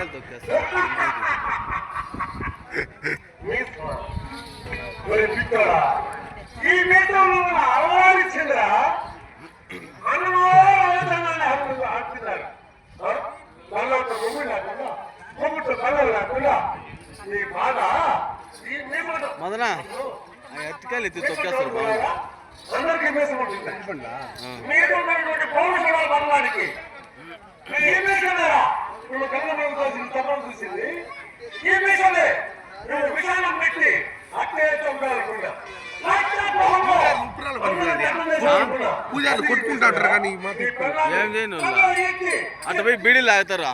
వాళ్ళు పరిగెత్తారా ఈ మీటర్లో అలవారిచ్చిందిరా అన్నమో అవసరాన్ని హక్కులు ఆడుతున్నారు లేకుండా లేకుండా ఈ బాధ ఈ మీటర్ మదన ఎత్తి తొక్కేస్తారు బాగా అందరికీ మీసం ఉంటుంది మీరు ఉన్నటువంటి పౌరుషుల మీసమేరా నువ్వు తప్పని చూసింది? ఈ నువ్వు పెట్టి అట్టే పూజారి కానీ ఏం చేయను అటు పోయి బీడీలు లాగుతారు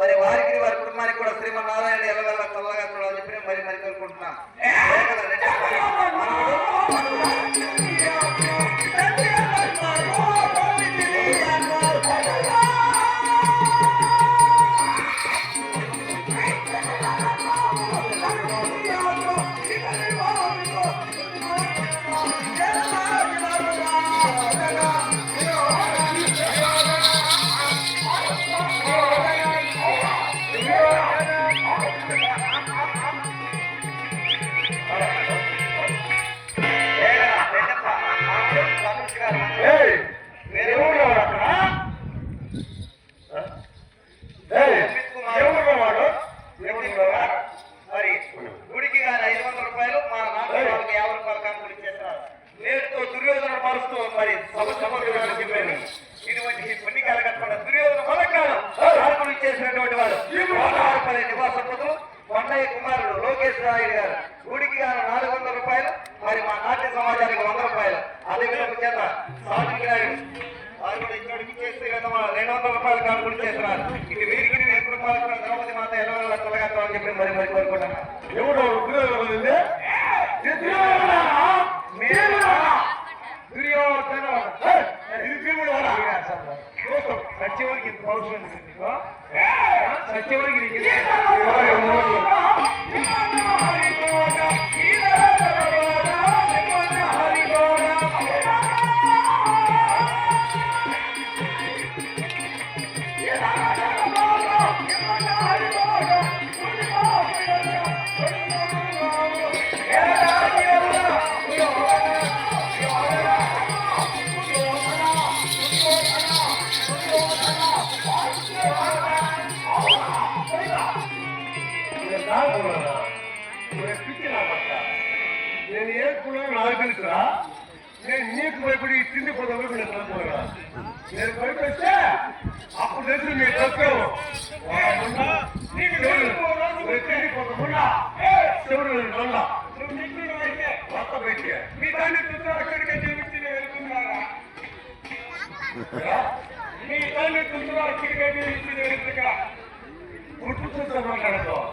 మరి వారికి వారి కుటుంబానికి కూడా శ్రీమన్నారాయణ ఎల్లవెల్ల చల్లగా చూడాలని చెప్పి మరి మరి కోరుకుంటున్నాం సభ సభకు చెప్పాను ఇటువంటి పుణ్య కలగట్టుకున్న దుర్యోధన పథకాలు కానుకలు ఇచ్చేసినటువంటి వాడు. వాడారపల్లి నివాసపతులు కొండయ్య కుమారుడు లోకేష్ రాయుడు గారు. గుడికి గాను నాలుగు వందల రూపాయలు మరి మా నాట్య సమాజానికి వంద రూపాయలు. అదే విధంగా చేత. సాధుకి రెండు వందల రూపాయలు కానుకలు చేస్తున్నారు. ఇది వీరికి వీరి కుటుంబాలకు ద్రౌపది మాత ఎలా అని చెప్పి మరి మరి కోరుకుంటున్నాను. ఎవడు பவுஷன் சத்தியமாக இருக்கிறீங்க నాకు నేను నీకు భయపడి తిండి పోతా నేను అనుకోరా నేను భయపడిస్తే అప్పుడు తెలుసు మీ తత్వం మీ తండ్రి తుత్తూరు అక్కడికే జీవించి వెళ్తున్నారా? మీ తండ్రి తుత్తూరు అక్కడికే జీవించి వెళ్తున్నా మాట్లాడతావు